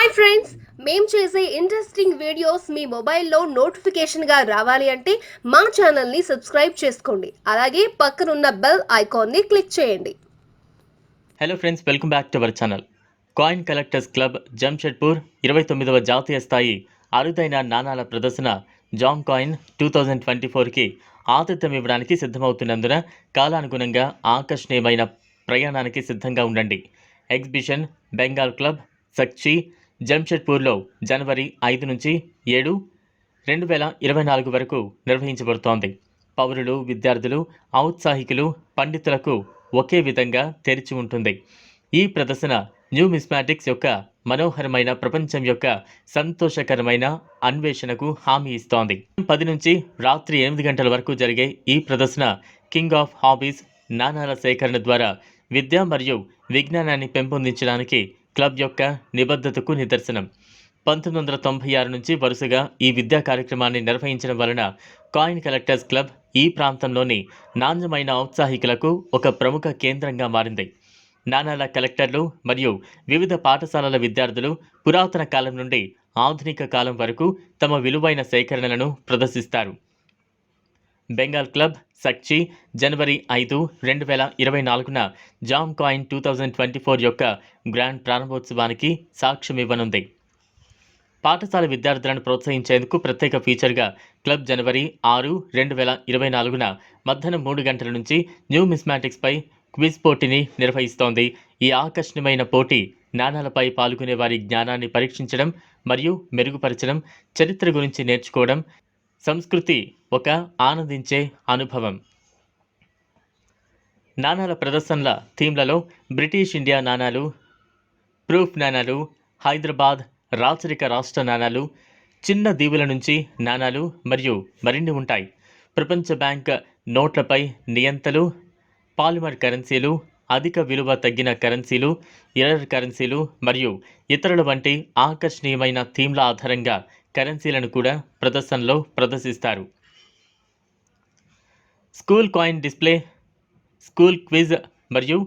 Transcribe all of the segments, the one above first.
Hi friends మేము చేసే interesting videos మీ మొబైల్లో నోటిఫికేషన్గా రావాలి అంటే మా ఛానల్ని సబ్స్క్రైబ్ చేసుకోండి. అలాగే పక్కనున్న బెల్ ఐకాన్ని క్లిక్ చేయండి. Hello friends welcome back to our channel coin collectors club Jamshedpur ఇరవై తొమ్మిదవ జాతీయ స్థాయి అరుదైన నాణాల ప్రదర్శన Zhang coin two thousand twenty ఫోర్కి ఆతిథ్యం ఇవ్వడానికి సిద్ధమవుతున్నందున కాలానుగుణంగా ఆకర్షణీయమైన ప్రయాణానికి సిద్ధంగా ఉండండి. ఎగ్జిబిషన్ బెంగాల్ క్లబ్ సక్చి జంషెడ్పూర్లో జనవరి ఐదు నుంచి ఏడు రెండు వేల ఇరవై నాలుగు వరకు నిర్వహించబడుతోంది. పౌరులు విద్యార్థులు ఔత్సాహికులు పండితులకు ఒకే విధంగా తెరిచి ఉంటుంది. ఈ ప్రదర్శన న్యూ మిస్మాటిక్స్ యొక్క మనోహరమైన ప్రపంచం యొక్క సంతోషకరమైన అన్వేషణకు హామీ ఇస్తోంది. పది నుంచి రాత్రి ఎనిమిది గంటల వరకు జరిగే ఈ ప్రదర్శన కింగ్ ఆఫ్ హాబీస్ నాణాల సేకరణ ద్వారా విద్య మరియు విజ్ఞానాన్ని పెంపొందించడానికి క్లబ్ యొక్క నిబద్ధతకు నిదర్శనం. పంతొమ్మిది వందల తొంభై ఆరు నుంచి వరుసగా ఈ విద్యా కార్యక్రమాన్ని నిర్వహించడం వలన కాయిన్ కలెక్టర్స్ క్లబ్ ఈ ప్రాంతంలోని నాణ్యమైన ఔత్సాహికులకు ఒక ప్రముఖ కేంద్రంగా మారింది. నానాల కలెక్టర్లు మరియు వివిధ పాఠశాలల విద్యార్థులు పురాతన కాలం నుండి ఆధునిక కాలం వరకు తమ విలువైన సేకరణలను ప్రదర్శిస్తారు. బెంగాల్ క్లబ్ సక్చి జనవరి ఐదు రెండు వేల ఇరవై నాలుగున jam coin two thousand twenty four యొక్క గ్రాండ్ ప్రారంభోత్సవానికి సాక్ష్యం ఇవ్వనుంది. పాఠశాల విద్యార్థులను ప్రోత్సహించేందుకు ప్రత్యేక ఫీచర్గా క్లబ్ జనవరి ఆరు రెండు వేల ఇరవై నాలుగున మధ్యాహ్నం మూడు గంటల నుంచి న్యూ మిస్మాటిక్స్పై క్విజ్ పోటీని నిర్వహిస్తోంది. ఈ ఆకర్షణీయమైన పోటీ నాణాలపై పాల్గొనే వారి జ్ఞానాన్ని పరీక్షించడం మరియు మెరుగుపరచడం చరిత్ర గురించి నేర్చుకోవడం సంస్కృతి ఒక ఆనందించే అనుభవం. నాణాల ప్రదర్శనల థీమ్లలో బ్రిటిష్ ఇండియా నాణాలు ప్రూఫ్ నాణాలు హైదరాబాద్ రాచరిక రాష్ట్ర నాణాలు చిన్న దీవుల నుంచి నాణాలు మరియు మరిన్ని ఉంటాయి. ప్రపంచ బ్యాంక్ నోట్లపై నియంతలు పాలిమర్ కరెన్సీలు అధిక విలువ తగ్గిన కరెన్సీలు ఎర్రర్ కరెన్సీలు మరియు ఇతరుల వంటి ఆకర్షణీయమైన థీమ్ల ఆధారంగా కరెన్సీలను కూడా ప్రదర్శనలో ప్రదర్శిస్తారు. School coin display school quiz మరియు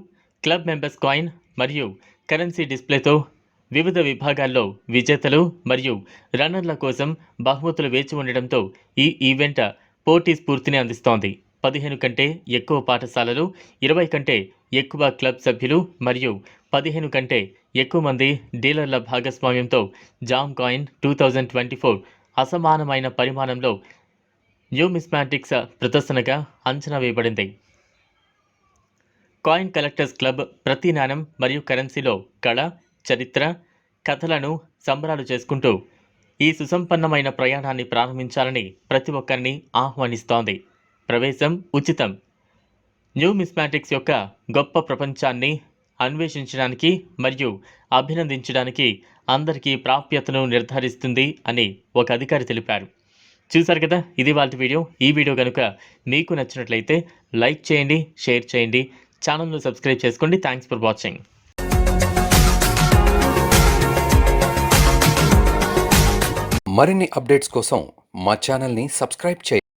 క్లబ్ మెంబర్స్ కాయిన్ మరియు కరెన్సీ డిస్ప్లేతో వివిధ విభాగాల్లో విజేతలు మరియు రన్నర్ల కోసం బహుమతులు వేచి ఉండడంతో ఈ ఈవెంట్ పోటీ స్ఫూర్తిని అందిస్తోంది. పదిహేను కంటే ఎక్కువ పాఠశాలలు ఇరవై కంటే ఎక్కువ క్లబ్ సభ్యులు మరియు పదిహేను కంటే ఎక్కువ మంది డీలర్ల భాగస్వామ్యంతో jam coin two thousand twenty four అసమానమైన పరిమాణంలో న్యూమిస్మాటిక్స్ ప్రదర్శనగా అంచనా వేయబడింది. కాయిన్ కలెక్టర్స్ క్లబ్ ప్రతి నాణం మరియు కరెన్సీలో కళ చరిత్ర కథలను సంబరాలు చేసుకుంటూ ఈ సుసంపన్నమైన ప్రయాణాన్ని ప్రారంభించాలని ప్రతి ఒక్కరిని ఆహ్వానిస్తోంది. ప్రవేశం ఉచితం. న్యూ మిస్మాటిక్స్ యొక్క గొప్ప ప్రపంచాన్ని అన్వేషించడానికి మరియు అభినందించడానికి అందరికీ ప్రాప్యతను నిర్ధారిస్తుంది అని ఒక అధికారి తెలిపారు. చూశారు కదా? ఇది వాళ్ళ వీడియో. ఈ వీడియో కనుక మీకు నచ్చినట్లయితే లైక్ చేయండి షేర్ చేయండి ఛానల్ను సబ్స్క్రైబ్ చేసుకోండి. Thanks for watching. మరిన్ని అప్డేట్స్ కోసం మా ఛానల్ని సబ్స్క్రైబ్ చేయండి